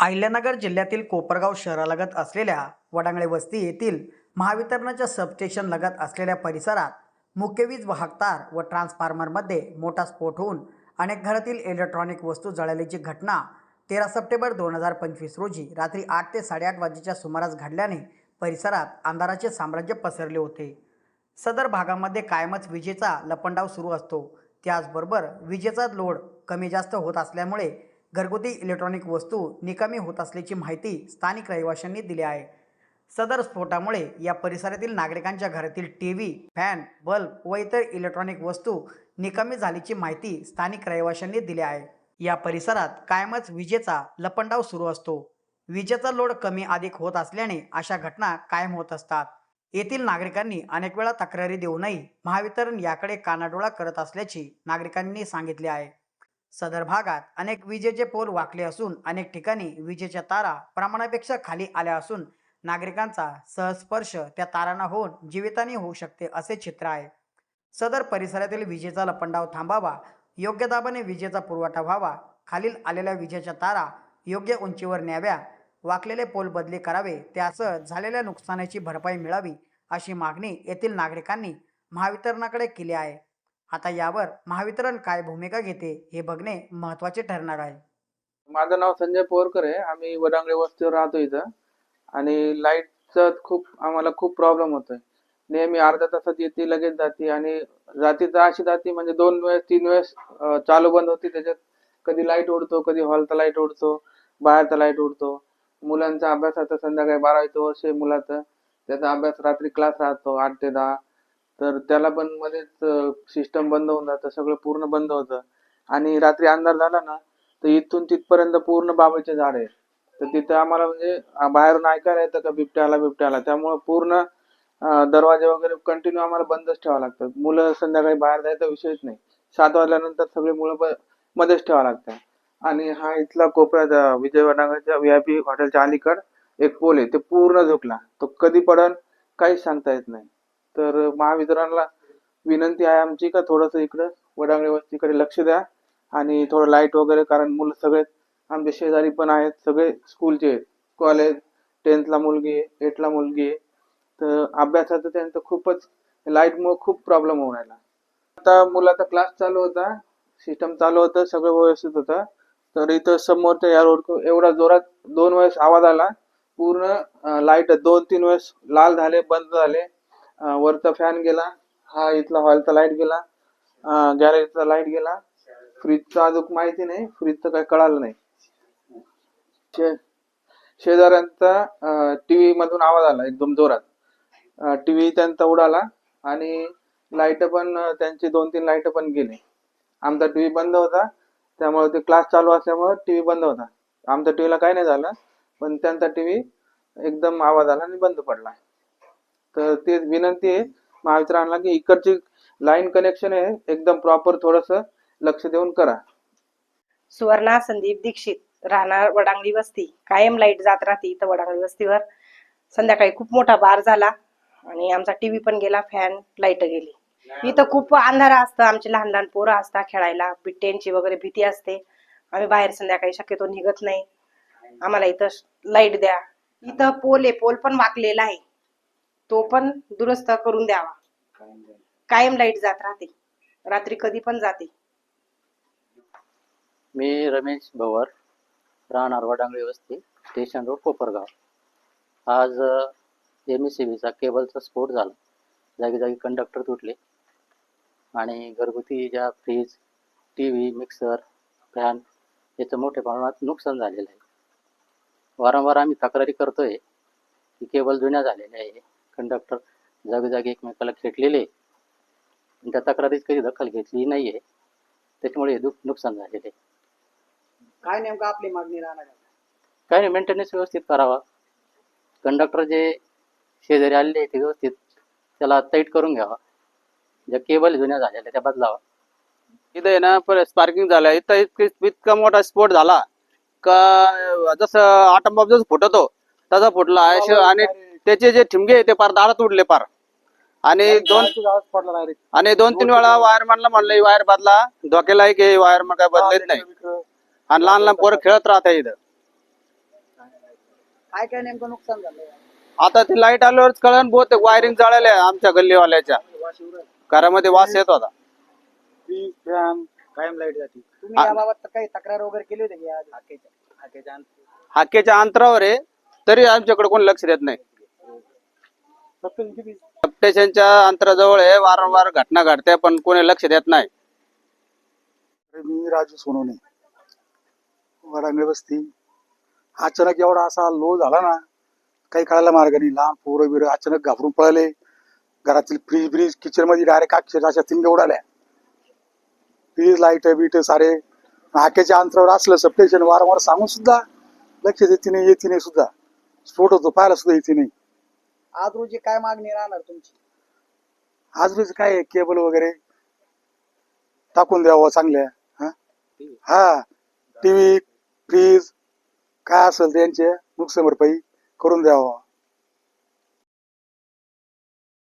अहिल्यानगर जिल्ह्यातील कोपरगाव शहरालगत असलेल्या वडांगळे वस्ती येथील महावितरणाच्या सबस्टेशन लगत असलेल्या परिसरात मुख्य वीज वाहक तार व ट्रान्सफॉर्मरमध्ये मोठा स्फोट होऊन अनेक घरातील इलेक्ट्रॉनिक वस्तू जळाल्याची घटना तेरा सप्टेंबर दोन हजार पंचवीस रोजी रात्री आठ ते साडेआठ वाजेच्या सुमारास घडल्याने परिसरात अंधाराचे साम्राज्य पसरले होते. सदर भागामध्ये कायमच विजेचा लपंडाव सुरू असतो. त्याचबरोबर विजेचा लोड कमी जास्त होत असल्यामुळे घरगुती इलेक्ट्रॉनिक वस्तू निकामी होत असल्याची माहिती स्थानिक रहिवाशांनी दिली आहे. सदर स्फोटामुळे या परिसरातील नागरिकांच्या घरातील टी व्ही फॅन बल्ब व इतर इलेक्ट्रॉनिक वस्तू निकामी झाल्याची माहिती स्थानिक रहिवाशांनी दिली आहे. या परिसरात कायमच विजेचा लपंडाव सुरू असतो. विजेचा लोड कमी अधिक होत असल्याने अशा घटना कायम होत असतात. येथील नागरिकांनी अनेक वेळा तक्रारी देऊनही महावितरण याकडे कानाडोळा करत असल्याची नागरिकांनी सांगितले आहे. सदर भागात अनेक विजेचे पोल वाकले असून अनेक ठिकाणी विजेच्या तारा प्रमाणापेक्षा खाली आल्या असून नागरिकांचा सहस्पर्श त्या तारांना होऊन जीवितानी होऊ शकते असे चित्र आहे. सदर परिसरातील विजेचा लपंडाव थांबावा योग्य दाबाने विजेचा पुरवठा व्हावा खालील आलेल्या विजेच्या तारा योग्य उंचीवर न्याव्या वाकलेले पोल बदली करावे त्यासह झालेल्या नुकसानाची भरपाई मिळावी अशी मागणी येथील नागरिकांनी महावितरणाकडे केली आहे. आता यावर महावितरण काय भूमिका घेते हे बघणे महत्त्वाचे ठरणार आहे. माझं नाव संजय पोरकर आहे. आम्ही वडांगळे वस्तीवर राहतो इथं. आणि लाईटचा खूप आम्हाला खूप प्रॉब्लेम होतोय. नेहमी अर्ध्या तासात येते लगेच जाते. आणि जाती अशी जाती म्हणजे दोन वेळेस तीन वेळेस चालू बंद होती. त्याच्यात कधी लाइट उडतो कधी हॉलचा लाइट उडतो बाहेरचा लाइट उडतो मुलांचा अभ्यास आता संध्याकाळी बारा वर्ष मुलाचं. त्याचा अभ्यास रात्री क्लास राहतो आठ ते दहा. तर त्याला पण मध्येच सिस्टम बंद होऊन जातं सगळं पूर्ण बंद होतं. आणि रात्री अंधार झाला ना तर इथून तिथपर्यंत पूर्ण बाबाचे झाड आहे तर तिथं आम्हाला म्हणजे बाहेरून ऐकायला येतं का बिबट्या आला बिबट्या आला त्यामुळं पूर्ण दरवाजे वगैरे कंटिन्यू आम्हाला बंदच ठेवावं लागतं. मुलं संध्याकाळी बाहेर जायचा विषयच नाही. सात वाजल्यानंतर सगळी मुलं मध्येच ठेवावं लागतात आणि हा इथला कोपऱ्याचा विजय वडांगाच्या व्ही आय पी हॉटेलच्या अलीकड एक पोल आहे ते पूर्ण झोपला तो कधी पडन काहीच सांगता येत नाही. तर महावितरणला विनंती आहे आमची का थोडंसं इकडं वडांगळे वस्तीकडे लक्ष द्या आणि थोडं लाइट वगैरे कारण मुलं सगळे आमचे शेजारी पण आहेत सगळे स्कूलचे कॉलेज टेन्थला मुलगी आहे एटला मुलगी आहे. तर अभ्यासाचं त्यांचं खूपच लाईटमुळे खूप प्रॉब्लेम होऊन राहिला. आता मुलाचा क्लास चालू होता सिस्टम चालू होतं सगळं व्यवस्थित होतं. तर इथं समोरच्या या रोड एवढा जोरात दोन वेळेस आवाज आला पूर्ण लाइट दोन तीन वेळेस लाल झाले बंद झाले. वरचा फॅन गेला हा इथला हॉलचा लाइट गेला गॅरेजचा लाइट गेला. फ्रीजचा अजून माहिती नाही फ्रीजचं काही कळालं नाही. शे शेजाऱ्यांचा टीव्ही मधून आवाज आला एकदम जोरात. टीव्ही त्यांचा उडाला आणि लाइट पण त्यांची दोन तीन लाइट पण गेली. आमचा टीव्ही बंद होता त्यामुळे ते क्लास चालू असल्यामुळे टीव्ही बंद होता. आमच्या टीव्हीला काही नाही झालं पण त्यांचा टीव्ही एकदम आवाज आला आणि बंद पडला. तर ते विनंती आहे महावितरणला की इकडची लाईन कनेक्शन आहे एकदम प्रॉपर थोडस लक्ष देऊन करा. सुवर्णा संदीप दीक्षित राहणार वडांगली वस्ती. कायम लाइट जात राहते इथं वडांगली वस्तीवर. संध्याकाळी खूप मोठा बार झाला आणि आमचा टीव्ही पण गेला फॅन लाइट गेली. इथं खूप अंधार असतं आमचे लहान लहान पोरं असतात खेळायला. बिट्ट्यांची वगैरे भीती असते. आम्ही बाहेर संध्याकाळी शक्यतो निघत नाही. आम्हाला इथं लाइट द्या. इथं पोल आहे पोल पण वाकलेला आहे. तो पण दुरुस्त करून द्यावा. कायम लाइट जात राहते. रात्री कधी पण जाते. मी रमेश भवर राहणार वडांगळी वस्ती स्टेशन रोड कोपरगाव. आज एम एस सी बीचा केबलचा स्फोट झाला. जागी जागी कंडक्टर तुटले. आणि घरगुती ज्या fridge T V mixer fan याचं मोठ्या प्रमाणात नुकसान झालेलं आहे. वारंवार आम्ही तक्रारी करतोय की केबल जुन्या झालेल्या आहे. कंडक्टर जागी जागी एकमेकाला खेटलेले. आहे. आणि त्या तक्रारीत कधी दखल घेतली नाही आहे त्याच्यामुळे दुख नुकसान झालेलं आहे. काय नेमकं आपली मागणी राहणार काय नाही मेंटेनन्स व्यवस्थित करावा. कंडक्टर जे शेजारी आलेले आहे ते व्यवस्थित त्याला टाईट करून घ्यावा. ज्या केबल जुन्या झालेल्या त्या बदलावा. इथं आहे ना परत स्पार्किंग झालं इथं इतक- इतका मोठा स्फोट झाला. का जसं आटम बॉम्ब जसं फुटतो तसा फुटला. आणि त्याचे जे ठिमगे आहे ते पार दारात उडले पार आणि दोन आणि दोन तीन वेळा वायरमॅनला म्हणलं ही वायर बदला. धोक्याला आहे की वायरमॅन काय बदलत नाही. आणि लहान लहान पोरं खेळत राहत इथं. काय काय नेमकं नुकसान झालं आता ती लाइट आल्यावरच कळण बहुतेक वायरिंग जळाल्या आमच्या गल्लीवाल्याच्या. घरामध्ये वास येत होता. कायम लाइट जाते. तुम्ही याबाबत काही तक्रार वगैरे केली होती हाकेच्या अंतरावर आहे तरी आमच्याकडे कोण लक्ष देत नाही. सबस्टेशनच्या अंतराजवळ आहे वारंवार घटना घडते पण कोणी लक्ष देत नाही. मी राजू सोनवणे. वडांगळे वस्ती. अचानक एवढा असा लो झाला ना काही कळायला मार्ग नाही. लहान पोरं बिरं अचानक घाबरून पळाले. घरातील फ्रीज ब्रीज किचनमध्ये डायरेक्ट अक्षर अशा तीन उडाल्या. फ्रीज लाइट बीट सारे. हाकेच्या अंतरावर असलं सप्टेशन वारंवार सांगून सुद्धा लक्ष देते नाही येते नाही सुद्धा. स्फोट होतो पाहायला सुद्धा येते नाही. आज रोजी काय मागणी राहणार तुमची? आज रोज काय आहे, केबल वगैरे टाकून द्यावं चांगल्या हा? हा टीव्ही फ्रीज काय असेल त्यांचे नुकसान भरपाई करून द्यावं.